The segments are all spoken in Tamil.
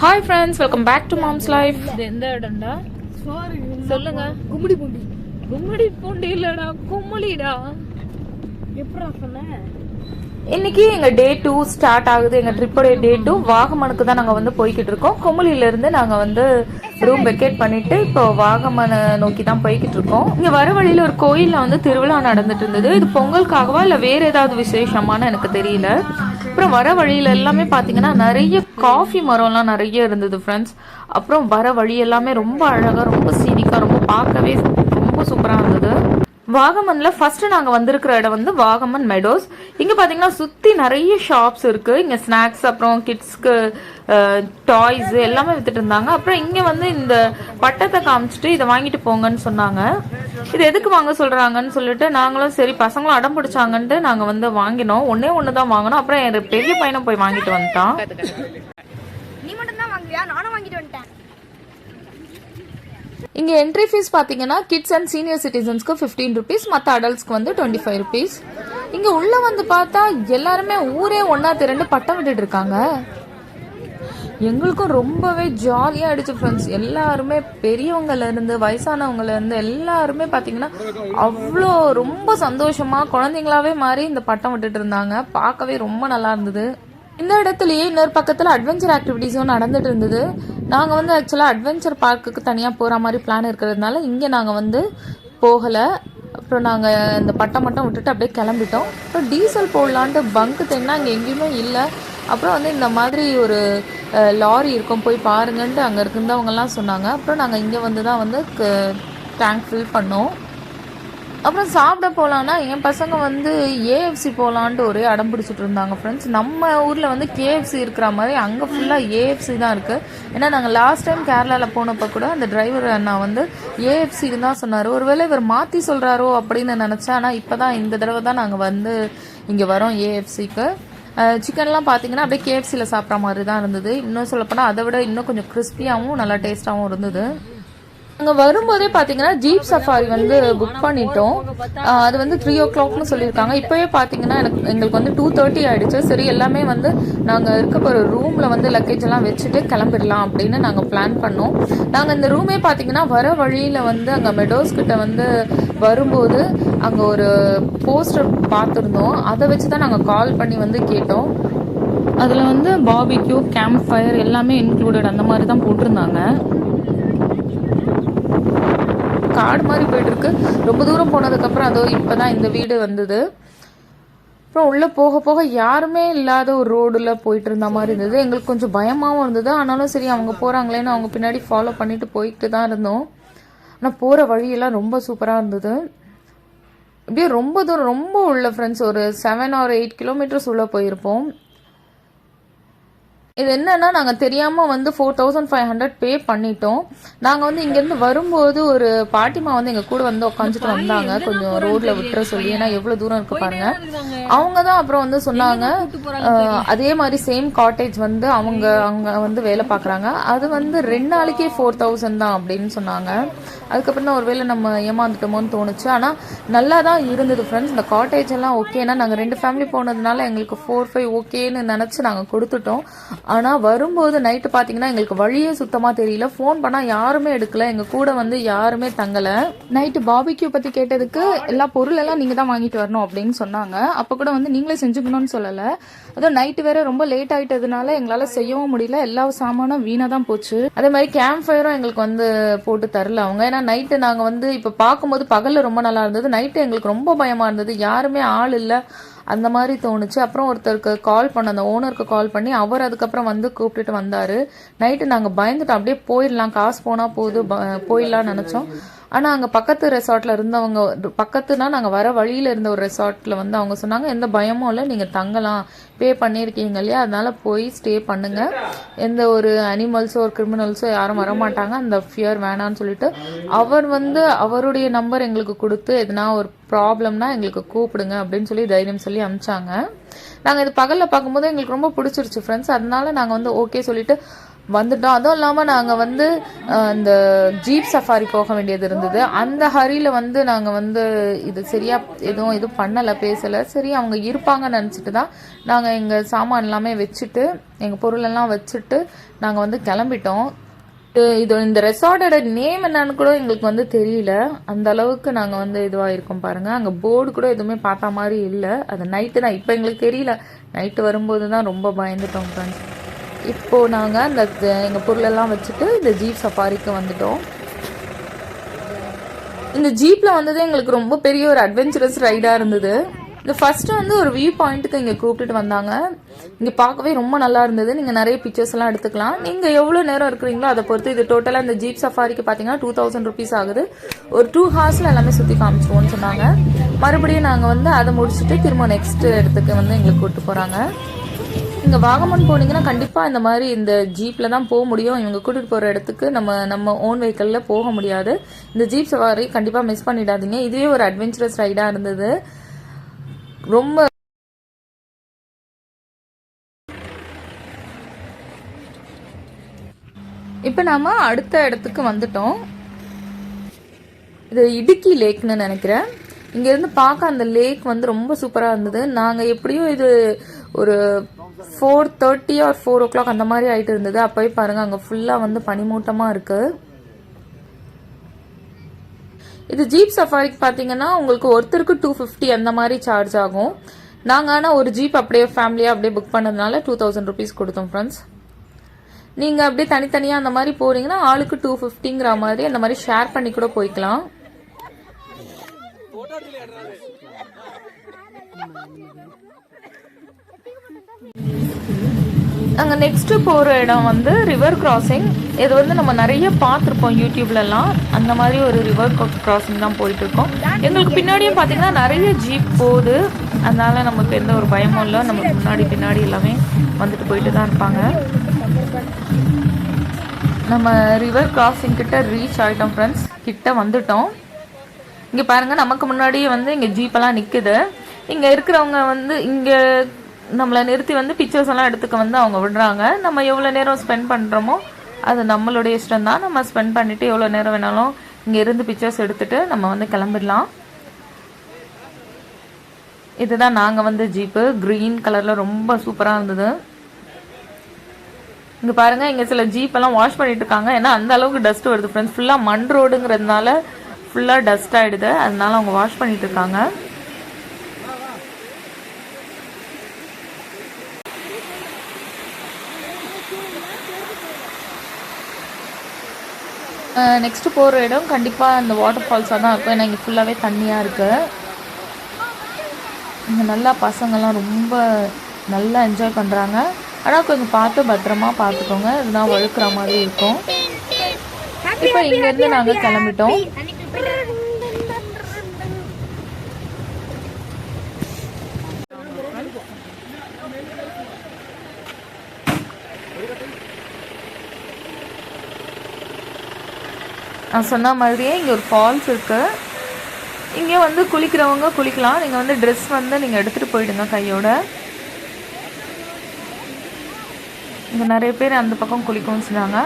Hi friends welcome back to mom's life இது எந்த இடம்டா? சாரி சொல்லுங்க. கும்மிடி பூண்டி. கும்மிடி பூண்டி இல்லடா கும்மிடிடா. எப்படா சொன்ன? இன்னைக்கு எங்க டே டூ ஸ்டார்ட் ஆகுது. எங்க ட்ரிப்போடைய டே டூ வாகமனுக்கு தான் நாங்க வந்து போய்கிட்டு இருக்கோம். குமுளில இருந்து நாங்க வந்து ரூம் வெக்கேட் பண்ணிட்டு இப்போ வாகமனை நோக்கி தான் போய்கிட்டு இருக்கோம். இங்க வர வழியில ஒரு கோயில்ல வந்து திருவிழா நடந்துட்டு இருந்தது. இது பொங்கலுக்காகவா இல்ல வேற ஏதாவது விசேஷமான்னு எனக்கு தெரியல. அப்புறம் வர வழியில் எல்லாமே பார்த்தீங்கன்னா நிறைய காஃபி மரம்லாம் நிறைய இருந்தது ஃப்ரெண்ட்ஸ் அப்புறம் வர வழி எல்லாமே ரொம்ப அழகாக ரொம்ப சீனிக்காக ரொம்ப பார்க்கவே ரொம்ப சூப்பராக இருந்தது. வாகமன்ல ஃபர்ஸ்ட் நாங்க வந்திருக்கிற இடம் வந்து வாகமன் மெடோஸ் இங்க பாத்தீங்கன்னா சுத்தி நிறைய ஷாப்ஸ் இருக்கு. இங்க ஸ்நாக்ஸ் அப்புறம் கிட்ஸ்க்கு டாய்ஸ் எல்லாமே வித்துட்டு இருந்தாங்க. அப்புறம் இங்க வந்து இந்த பட்டத்தை காமிச்சிட்டு இதை வாங்கிட்டு போங்கன்னு சொன்னாங்க. இது எதுக்கு வாங்க சொல்றாங்கன்னு சொல்லிட்டு நாங்களும் சரி பசங்களும் அடம் பிடிச்சாங்கன்ட்டு நாங்க வந்து வாங்கினோம். ஒன்னே ஒன்று தான் வாங்கினோம். அப்புறம் என் பெரிய பையனும் போய் வாங்கிட்டு வந்துட்டான் நீ மட்டும் தான் வாங்குறியா நானும் வாங்கிட்டு வந்துட்டேன் இங்கே என்ட்ரி ஃபீஸ் பார்த்தீங்கன்னா கிட்ஸ் அண்ட் சீனியர் சிட்டிசன்ஸ்க்கு ஃபிஃப்டீன் ருபீஸ் மற்ற அடல்ட்ஸ்க்கு வந்து டுவெண்ட்டி ஃபைவ் ருபீஸ் இங்கே உள்ளே வந்து பார்த்தா எல்லாருமே ஊரே ஒன்றா திரண்டு பட்டம் விட்டுட்டு இருக்காங்க. எங்களுக்கும் ரொம்பவே ஜாலியாக அடிச்ச ஃப்ரெண்ட்ஸ் எல்லாருமே பெரியவங்கலேருந்து வயசானவங்கலேருந்து எல்லாருமே பார்த்தீங்கன்னா அவ்வளோ ரொம்ப சந்தோஷமாக குழந்தைங்களாவே மாறி இந்த பட்டம் விட்டுட்டு இருந்தாங்க. பார்க்கவே ரொம்ப நல்லா இருந்தது. இந்த இடத்துலயே இன்னொரு பக்கத்தில் அட்வென்ச்சர் ஆக்டிவிட்டீஸும் நடந்துட்டு இருந்தது. நாங்கள் வந்து ஆக்சுவலாக அட்வென்ச்சர் பார்க்குக்கு தனியாக போகிற மாதிரி பிளான் இருக்கிறதுனால இங்கே நாங்கள் வந்து போகலை. அப்புறம் நாங்கள் இந்த பட்டம் மட்டும் விட்டுட்டு அப்படியே கிளம்பிட்டோம். அப்புறம் டீசல் போடலான்ட்டு பங்கு தென்னா அங்கே எங்கேயுமே இல்லை. அப்புறம் வந்து இந்த மாதிரி ஒரு லாரி இருக்கும். போய் பாருங்கன்ட்டு அங்கே இருந்தவங்கலாம் சொன்னாங்க. அப்புறம் நாங்கள் இங்கே வந்து தான் வந்து டேங்க் ஃபில் பண்ணோம். அப்புறம் சாப்பிட போகலான்னா என் பசங்க வந்து ஏஎஃப்சி போகலான்ட்டு ஒரே அடம் பிடிச்சிட்டு இருந்தாங்க ஃப்ரெண்ட்ஸ் நம்ம ஊரில் வந்து கேஎஃப்சி இருக்கிற மாதிரி அங்கே ஃபுல்லாக ஏஎஃப்சி தான் இருக்குது ஏன்னா நாங்கள் லாஸ்ட் டைம் கேரளாவில் போனப்போ கூட அந்த டிரைவர் அண்ணா வந்து ஏஎஃப்சின்னு தான் சொன்னார். ஒருவேளை இவர் மாற்றி சொல்கிறாரோ அப்படின்னு நினச்சேன். ஆனால் இப்போ தான் இந்த தடவை தான் நாங்கள் வந்து இங்கே வரோம் ஏஎஃப்சிக்கு சிக்கன்லாம் பார்த்தீங்கன்னா அப்படியே கேஎஃப்சியில் சாப்பிட்ற மாதிரி தான் இருந்தது. இன்னும் சொல்லப்போனால் அதை விட இன்னும் கொஞ்சம் கிறிஸ்பியாகவும் நல்லா டேஸ்ட்டாகவும் இருந்தது. அங்கே வரும்போதே பார்த்தீங்கன்னா ஜீப் சஃபாரி வந்து புக் பண்ணிட்டோம். அது வந்து த்ரீ ஓ கிளாக்னு சொல்லியிருக்காங்க. இப்போவே பார்த்தீங்கன்னா எனக்கு எங்களுக்கு வந்து டூ தேர்ட்டி ஆகிடுச்சு சரி எல்லாமே வந்து நாங்கள் இருக்க போகிற ரூமில் வந்து லக்கேஜ் எல்லாம் வச்சுட்டு கிளம்பிடலாம் அப்படின்னு நாங்கள் பிளான் பண்ணோம். நாங்கள் இந்த ரூமே பார்த்தீங்கன்னா வர வழியில் வந்து அங்கே மெடோஸ் கிட்ட வந்து வரும்போது அங்கே ஒரு போஸ்டர் பார்த்துருந்தோம். அதை வச்சு தான் நாங்கள் கால் பண்ணி வந்து கேட்டோம். அதில் வந்து பாபிக்யூ கேம்ப் ஃபயர் எல்லாமே இன்க்ளூடட் அந்த மாதிரி தான் போட்டிருந்தாங்க. காடு மாதிரி போயிட்டுருக்கு. ரொம்ப தூரம் போனதுக்கப்புறம் அதோ இப்பதான் இந்த வீடு வந்தது. அப்புறம் உள்ளே போக போக யாருமே இல்லாத ஒரு ரோடில் போயிட்டு இருந்த மாதிரி இருந்தது. எங்களுக்கு கொஞ்சம் பயமாகவும் இருந்தது. ஆனாலும் சரி அவங்க போகிறாங்களேன்னு அவங்க பின்னாடி ஃபாலோ பண்ணிட்டு போயிட்டு தான் இருந்தோம். ஆனால் போகிற வழியெல்லாம் ரொம்ப சூப்பராக இருந்தது. இப்படியே ரொம்ப தூரம் ரொம்ப உள்ள ஃப்ரெண்ட்ஸ் ஒரு செவன் ஆர் எயிட் கிலோமீட்டர்ஸ் உள்ளே போயிருப்போம். இது என்னன்னா நாங்க தெரியாம வந்து four thousand five hundred pay பண்ணிட்டோம். நாங்க வந்து இங்க இருந்து வரும்போது ஒரு பாட்டிமா வந்து எங்க கூட வந்து உட்காந்துட்டு வந்தாங்க. கொஞ்சம் ரோட்ல விட்டுற சொல்லி. ஏன்னா எவ்வளவு தூரம் இருக்கு பாருங்க. அவங்க தான் அப்புறம் வந்து சொன்னாங்க. அதே மாதிரி சேம் காட்டேஜ் வந்து அவங்க அவங்க வந்து வேலை பார்க்குறாங்க. அது வந்து ரெண்டு நாளைக்கே ஃபோர் தௌசண்ட் தான் அப்படின்னு சொன்னாங்க. அதுக்கப்புறம் தான் ஒருவேளை நம்ம ஏமாந்துட்டோமோன்னு தோணுச்சு. ஆனால் நல்லா தான் இருந்தது ஃப்ரெண்ட்ஸ் இந்த காட்டேஜ் எல்லாம் ஓகேனா நாங்கள் ரெண்டு ஃபேமிலி போனதுனால எங்களுக்கு ஃபோர் ஃபைவ் ஓகேன்னு நினச்சி நாங்கள் கொடுத்துட்டோம். ஆனால் வரும்போது நைட்டு பார்த்தீங்கன்னா எங்களுக்கு வழியே சுத்தமாக தெரியல. ஃபோன் பண்ணால் யாருமே எடுக்கல. எங்கள் கூட வந்து யாருமே தங்கலை. நைட்டு பாபிக்யூ பற்றி கேட்டதுக்கு எல்லா பொருள் எல்லாம் நீங்கள் தான் வாங்கிட்டு வரணும் அப்படின்னு சொன்னாங்க. அப்போ கூட வந்து நீங்களே செஞ்சுக்கணும்னு சொல்லலை. அதுவும் நைட்டு வேற ரொம்ப லேட் ஆகிட்டதுனால எங்களால் செய்யவும் முடியல. எல்லா சாமானும் வீணாக தான் போச்சு. அதே மாதிரி கேம்ப் ஃபயரும் எங்களுக்கு வந்து போட்டு தரல அவங்க. ஏன்னா நைட்டு நாங்கள் வந்து இப்போ பார்க்கும்போது பகலில் ரொம்ப நல்லா இருந்தது. நைட்டு எங்களுக்கு ரொம்ப பயமாக இருந்தது. யாருமே ஆள் இல்லை. அந்த மாதிரி தோணுச்சு. அப்புறம் ஒருத்தருக்கு கால் பண்ண அந்த ஓனருக்கு கால் பண்ணி அவர் அதுக்கப்புறம் வந்து கூப்பிட்டுட்டு வந்தார். நைட்டு நாங்கள் பயந்துட்டோம். அப்படியே போயிடலாம். காசு போனால் போகுது போயிடலாம்னு நினச்சோம். ஆனால் அங்கே பக்கத்து ரெசார்ட்டில் இருந்தவங்க பக்கத்துனா நாங்கள் வர வழியில் இருந்த ஒரு ரெசார்ட்டில் வந்து அவங்க சொன்னாங்க எந்த பயமும் இல்லை நீங்கள் தங்கலாம். பே பண்ணியிருக்கீங்க இல்லையா? அதனால போய் ஸ்டே பண்ணுங்க. எந்த ஒரு அனிமல்ஸோ ஒரு கிரிமினல்ஸோ யாரும் வரமாட்டாங்க. அந்த ஃபியர் வேணான்னு சொல்லிட்டு அவர் வந்து அவருடைய நம்பர் எங்களுக்கு கொடுத்து எதுனா ஒரு ப்ராப்ளம்னா எங்களுக்கு கூப்பிடுங்க அப்படின்னு சொல்லி தைரியம் சொல்லி அனுப்பிச்சாங்க நாங்கள் இது பகலில் பார்க்கும்போது எங்களுக்கு ரொம்ப பிடிச்சிருச்சு ஃப்ரெண்ட்ஸ் அதனால நாங்கள் வந்து ஓகே சொல்லிட்டு வந்துட்டோம். அதுவும் இல்லாமல் நாங்கள் வந்து இந்த ஜீப் சஃபாரி போக வேண்டியது இருந்தது. அந்த ஹரியில் வந்து நாங்கள் வந்து இது சரியாக எதுவும் எதுவும் பண்ணலை பேசலை. சரி அவங்க இருப்பாங்கன்னு நினச்சிட்டு தான் நாங்கள் எங்கள் சாமான் எல்லாமே வச்சுட்டு எங்கள் பொருளெல்லாம் வச்சுட்டு நாங்கள் வந்து கிளம்பிட்டோம். இது- இந்த ரெசார்ட்டோட நேம் என்னன்னு கூட எங்களுக்கு வந்து தெரியல. அந்த அளவுக்கு நாங்கள் வந்து இதுவாக இருக்கோம் பாருங்க. அங்கே போர்டு கூட எதுவுமே பார்த்த மாதிரி இல்லை. அது நைட்டு தான். இப்போ எங்களுக்கு தெரியல. நைட்டு வரும்போது தான் ரொம்ப பயந்துட்டோம் ஃப்ரெண்ட்ஸ் இப்போது நாங்கள் அந்த எங்கள் பொருளெல்லாம் வச்சுட்டு இந்த ஜீப் சஃபாரிக்கு வந்துட்டோம். இந்த ஜீப்பில் வந்தது எங்களுக்கு ரொம்ப பெரிய ஒரு அட்வென்ச்சரஸ் ரைடாக இருந்தது. இந்த ஃபஸ்ட்டு வந்து ஒரு வியூ பாயிண்ட்டுக்கு இங்கே கூப்பிட்டுட்டு வந்தாங்க. இங்கே பார்க்கவே ரொம்ப நல்லா இருந்தது. நீங்கள் நிறைய பிக்சர்ஸ் எல்லாம் எடுத்துக்கலாம். நீங்கள் எவ்வளோ நேரம் இருக்கிறீங்களோ அதை பொறுத்து இது டோட்டலாக இந்த ஜீப் சஃபாரிக்கு பார்த்தீங்கன்னா டூ தௌசண்ட் ருபீஸ் ஆகுது. ஒரு டூ ஹார்ஸில் எல்லாமே சுற்றி காமிச்சிருவோம்னு சொன்னாங்க. மறுபடியும் நாங்கள் வந்து அதை முடிச்சுட்டு திரும்ப நெக்ஸ்ட் இடத்துக்கு வந்து எங்களுக்கு கூப்பிட்டு போகிறாங்க நீங்கள் வாகமன் போனீங்கன்னா கண்டிப்பாக இந்த மாதிரி இந்த ஜீப்பில் தான் போக முடியும். இவங்க கூட்டிகிட்டு போகிற இடத்துக்கு நம்ம நம்ம ஓன் வெஹிக்கல்ல போக முடியாது. இந்த ஜீப் சவாரி கண்டிப்பாக மிஸ் பண்ணிடாதீங்க. இதுவே ஒரு அட்வென்ச்சரஸ் ரைடாக இருந்தது. ரொம்ப இப்போ நாம் அடுத்த இடத்துக்கு வந்துட்டோம். இது இடுக்கி லேக்னு நினைக்கிறேன். இங்கேருந்து பார்க்க அந்த லேக் வந்து ரொம்ப சூப்பராக இருந்தது. நாங்கள் எப்படியும் இது ஒரு four thirty or four o'clock அந்த மாதிரி ஆயிட்டு இருந்தது. அப்போயே பாருங்கள் அங்கே ஃபுல்லாக வந்து பனிமூட்டமாக இருக்குது இது ஜீப் சஃபாரிக்கு பார்த்தீங்கன்னா உங்களுக்கு ஒருத்தருக்கு டூ ஃபிஃப்டி அந்த மாதிரி சார்ஜ் ஆகும். நாங்கள் ஆனால் ஒரு ஜீப் அப்படியே ஃபேமிலியாக அப்படியே புக் பண்ணதுனால டூ தௌசண்ட் ருபீஸ் கொடுத்தோம் ஃப்ரெண்ட்ஸ் நீங்கள் அப்படியே தனித்தனியாக அந்த மாதிரி போகிறீங்கன்னா ஆளுக்கு டூ ஃபிஃப்டிங்கிற மாதிரி அந்த மாதிரி ஷேர் பண்ணி கூட போய்க்கலாம். நாங்கள் நெக்ஸ்ட்டு போகிற இடம் வந்து ரிவர் கிராசிங் இது வந்து நம்ம நிறைய பார்த்துருப்போம் யூடியூப்லலாம். அந்த மாதிரி ஒரு ரிவர் கிராசிங் தான் போயிட்டுருக்கோம். எங்களுக்கு பின்னாடியும் பார்த்தீங்கன்னா நிறைய ஜீப் போகுது. அதனால் நமக்கு எந்த ஒரு பயமும் இல்லை. நமக்கு முன்னாடி பின்னாடி எல்லாமே வந்துட்டு போயிட்டு தான் இருப்பாங்க. நம்ம ரிவர் கிராசிங் கிட்ட ரீச் ஆகிட்டோம் ஃப்ரெண்ட்ஸ் கிட்ட வந்துட்டோம். இங்கே பாருங்கள் நமக்கு முன்னாடியே வந்து இங்கே ஜீப்பெல்லாம் நிற்குது இங்கே இருக்கிறவங்க வந்து இங்கே நம்மளை நிறுத்தி வந்து பிக்சர்ஸ் எல்லாம் எடுத்துக்க வந்து அவங்க விடுறாங்க. நம்ம எவ்வளோ நேரம் ஸ்பெண்ட் பண்ணுறோமோ அது நம்மளுடைய இஷ்டம் தான் நம்ம ஸ்பெண்ட் பண்ணிட்டு எவ்வளோ நேரம் வேணாலும் இங்கே இருந்து பிக்சர்ஸ் எடுத்துகிட்டு நம்ம வந்து கிளம்பிடலாம். இதுதான் நாங்கள் வந்து ஜீப்பு க்ரீன் கலரில் ரொம்ப சூப்பராக இருந்தது. இங்கே பாருங்கள் இங்கே சில ஜீப்பெல்லாம் வாஷ் பண்ணிட்டு இருக்காங்க. ஏன்னா அந்த அளவுக்கு டஸ்ட் வருது ஃப்ரெண்ட்ஸ் ஃபுல்லாக மண் ரோடுங்கிறதுனால ஃபுல்லாக டஸ்ட் ஆகிடுது அதனால அவங்க வாஷ் பண்ணிட்டு இருக்காங்க. நெக்ஸ்ட் போகிற இடம் கண்டிப்பாக இந்த வாட்டர் ஃபால்ஸாக தான் இருக்கும். ஏன்னா இங்கே ஃபுல்லாகவே தண்ணியாக இருக்குது இங்கே நல்லா பசங்கள்லாம் ரொம்ப நல்லா என்ஜாய் பண்ணுறாங்க ஆனால் கொஞ்சம் பார்த்து பத்திரமா பார்த்துக்கோங்க. இதுதான் வழுக்கிற மாதிரி இருக்கும். இப்போ இங்கேருந்து நாங்கள் கிளம்பிட்டோம். நான் சொன்ன மாதிரியே இங்கே ஒரு ஃபால்ஸ் இருக்குது இங்கே வந்து குளிக்கிறவங்க குளிக்கலாம். நீங்கள் வந்து ட்ரெஸ் வந்து நீங்கள் எடுத்துகிட்டு போயிடுங்க கையோட. இங்கே நிறைய பேர் அந்த பக்கம் குளிக்கும்னு சொன்னாங்க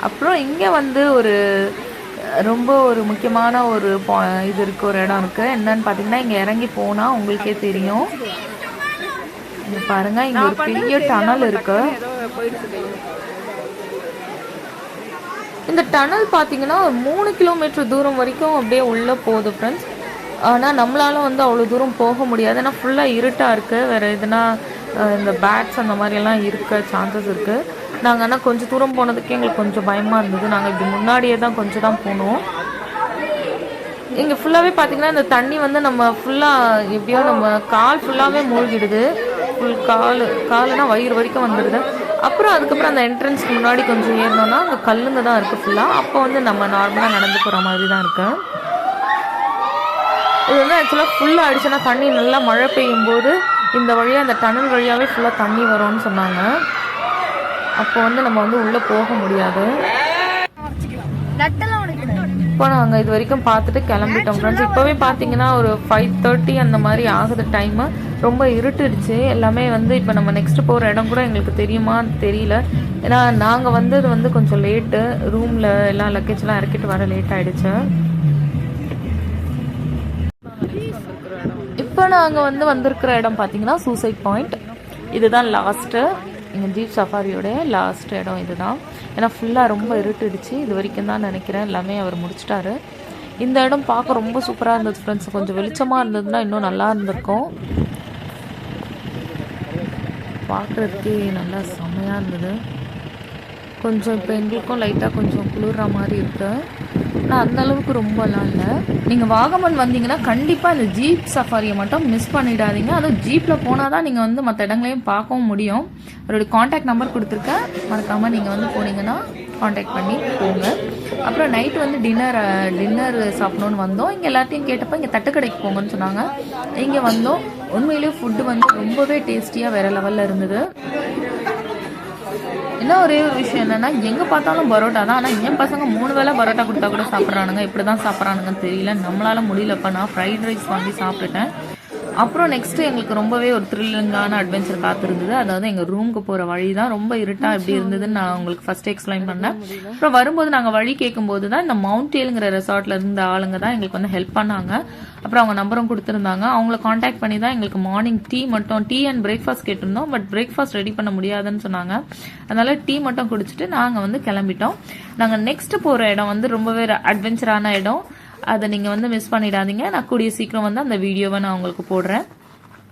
அப்புறம் இங்கே வந்து ஒரு ரொம்ப ஒரு முக்கியமான ஒரு பா- இது இருக்குது ஒரு இடம் இருக்கு. என்னன்னு பார்த்தீங்கன்னா இங்கே இறங்கி போனால் உங்களுக்கே தெரியும். இங்கே பாருங்கள் இங்கே ஒரு பெரிய டனல் இருக்குது இந்த டனல் பார்த்தீங்கன்னா ஒரு மூணு கிலோமீட்டர் தூரம் வரைக்கும் அப்படியே உள்ளே போகுது ஃப்ரெண்ட்ஸ் ஆனால் நம்மளால வந்து அவ்வளோ தூரம் போக முடியாது. ஏன்னா ஃபுல்லாக இருட்டாக இருக்குது வேறு எதுனா இந்த பேட்ஸ் அந்த மாதிரியெல்லாம் இருக்க சான்சஸ் இருக்குது நாங்கள் ஆனால் கொஞ்சம் தூரம் போனதுக்கு எங்களுக்கு கொஞ்சம் பயமாக இருந்தது. நாங்கள் இப்படி முன்னாடியே தான் கொஞ்சம் தான் போனோம். இங்கே ஃபுல்லாகவே பார்த்தீங்கன்னா இந்த தண்ணி வந்து நம்ம ஃபுல்லாக எப்படியோ நம்ம கால் ஃபுல்லாகவே மூழ்கிடுது. ஃபுல் கால் காலுனா வயிறு வரைக்கும் வந்துடுது. அப்புறம் அதுக்கப்புறம் அந்த என்ட்ரன்ஸ்க்கு முன்னாடி கொஞ்சம் ஏறினோம்னா அங்கே கல்லுங்க தான் இருக்குது ஃபுல்லாக அப்போ வந்து நம்ம நார்மலாக நடந்து போகிற மாதிரி தான் இருக்கு. இது வந்து ஆக்சுவலாக ஃபுல்லாக அடிச்சுன்னா தண்ணி நல்லா மழை பெய்யும் போது இந்த வழியாக அந்த டனல் வழியாகவே ஃபுல்லாக தண்ணி வரும்னு சொன்னாங்க. அப்போ வந்து நம்ம வந்து உள்ளே போக முடியாது. நட்டெல்லாம் உனக்கு இப்போ நாங்கள் இது வரைக்கும் பார்த்துட்டு கிளம்பிட்டோம். ஃப்ரெண்ட்ஸ் இப்போவே பார்த்தீங்கன்னா ஒரு ஃபைவ் தேர்ட்டி அந்த மாதிரி ஆகுது டைமு ரொம்ப இருட்டுடுச்சு. எல்லாமே வந்து இப்போ நம்ம நெக்ஸ்ட் போகிற இடம் கூட எங்களுக்கு தெரியுமான்னு தெரியல. ஏன்னா நாங்கள் வந்தது வந்து கொஞ்சம் லேட்டு ரூமில் எல்லாம் லக்கேஜ்லாம் இறக்கிட்டு வர லேட் ஆகிடுச்சு இப்போ நாங்கள் வந்து வந்திருக்கிற இடம் பார்த்தீங்கன்னா சூசைட் பாயிண்ட் இதுதான் லாஸ்ட்டு எங்கள் ஜீப் சஃபாரியோடைய லாஸ்ட் இடம் இதுதான். ஏன்னா ஃபுல்லாக ரொம்ப இருட்டுடுச்சு. இது வரைக்கும் தான் நினைக்கிறேன். எல்லாமே அவர் முடிச்சிட்டாரு. இந்த இடம் பார்க்க ரொம்ப சூப்பராக இருந்தது ஃப்ரெண்ட்ஸ் கொஞ்சம் வெளிச்சமாக இருந்ததுன்னா இன்னும் நல்லா இருந்திருக்கும். பார்க்குறதுக்கே நல்லா செம்மையாக இருந்தது. கொஞ்சம் இப்போ எங்களுக்கும் லைட்டாக கொஞ்சம் குளிர்ற மாதிரி இருக்குது ஆனால் அந்த அளவுக்கு ரொம்பலாம் இல்லை. நீங்கள் வாகமன் வந்தீங்கன்னா கண்டிப்பாக இந்த ஜீப் சஃபாரியை மட்டும் மிஸ் பண்ணிடாதீங்க. அதுவும் ஜீப்பில் போனால் தான் நீங்கள் வந்து மற்ற இடங்களையும் பார்க்கவும் முடியும். அவருடைய காண்டாக்ட் நம்பர் கொடுத்துருக்கேன். மறக்காமல் நீங்கள் வந்து போனீங்கன்னா காண்டாக்ட் பண்ணி போங்க. அப்புறம் நைட்டு வந்து டின்னர் டின்னர் சாப்பிடணுன்னு வந்தோம். இங்கே எல்லாத்தையும் கேட்டப்போ இங்கே தட்டுக்கடைக்கு போங்கன்னு சொன்னாங்க. இங்கே வந்தோம். உண்மையிலேயே ஃபுட்டு வந்து ரொம்பவே டேஸ்டியாக வேறு லெவலில் இருந்தது. இன்னும் ஒரே ஒரு விஷயம் என்னன்னா எங்க பார்த்தாலும் பரோட்டா தான். ஆனா என் பசங்க மூணு வேளை பரோட்டா கொடுத்தா கூட சாப்பிட்றானுங்க. இப்படி தான் சாப்பிட்றானுங்கன்னு தெரியல. நம்மளால முடியலப்பா. நான் ஃப்ரைட் ரைஸ் வாங்கி சாப்பிட்டுட்டேன். அப்புறம் நெக்ஸ்ட் எங்களுக்கு ரொம்பவே ஒரு த்ரில்லிங்கான அட்வென்ச்சர் காத்திருந்தது. அதாவது எங்க ரூமுக்கு போற வழி தான் ரொம்ப இருட்டா எப்படி இருந்ததுன்னு நான் உங்களுக்கு ஃபர்ஸ்ட் எக்ஸ்பிளைன் பண்ணேன். அப்புறம் வரும்போது நாங்க வழி கேட்கும்போது தான் இந்த மவுண்டேலுங்கிற ரெசார்ட்ல இருந்த ஆளுங்க தான் எங்களுக்கு வந்து ஹெல்ப் பண்ணாங்க. அப்புறம் அவங்க நம்பரும் கொடுத்துருந்தாங்க. அவங்கள காண்டாக்ட் பண்ணி தான் எங்களுக்கு மார்னிங் டீ மட்டும் டீ அண்ட் பிரேக்ஃபாஸ்ட் கேட்டிருந்தோம். பட் பிரேக்ஃபாஸ்ட் ரெடி பண்ண முடியாதுன்னு சொன்னாங்க. அதனால டீ மட்டும் குடிச்சிட்டு நாங்கள் வந்து கிளம்பிட்டோம். நாங்கள் நெக்ஸ்ட் போகிற இடம் வந்து ரொம்பவே அட்வென்ச்சரான இடம். அதை நீங்கள் வந்து மிஸ் பண்ணிடாதீங்க. நான் கூடிய சீக்கிரம் வந்து அந்த வீடியோவை நான் உங்களுக்கு போடுறேன்.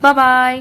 பாய்